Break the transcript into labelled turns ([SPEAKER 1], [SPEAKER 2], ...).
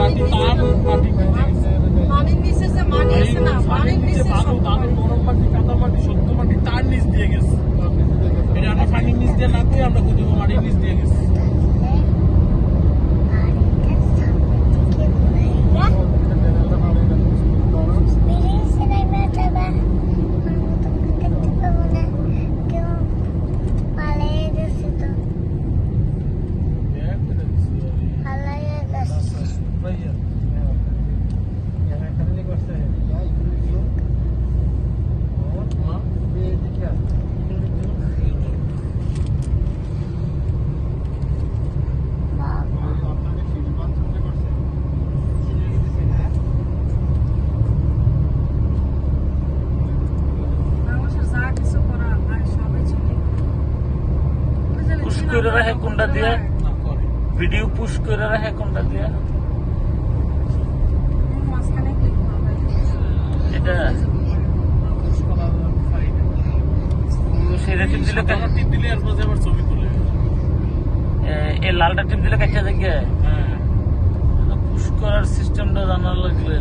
[SPEAKER 1] মাটি তার মাটি। ভিজে
[SPEAKER 2] নিচে যে মাটি আছে না? পানির নিচে
[SPEAKER 1] বালু বালু নরম মাটি। কাদা মাটি সত্য মাটি তার নিচ দিয়ে গেছে। এটা আমরা পানির নিচ দিয়ে না দিয়ে আমরা খুঁজবো মাটির নিচ দিয়ে গেছে
[SPEAKER 2] মানুষের যা কিছু করার ভাই সবই ছিল ওই যে
[SPEAKER 3] পুশ
[SPEAKER 2] চিনা
[SPEAKER 3] করে রাখে কোনটা দিয়ে? ভিডিও পুশ করে রাখে কোনটা দিয়ে? এটা। সেটা টিপ দিলে
[SPEAKER 1] সাদা টিপ দিলে এর মধ্যে আবার ছবি তুলে।
[SPEAKER 3] এই লালটা টিপ দিলে কাছে দেখে পুশ করার সিস্টেমটা জানার লাগলে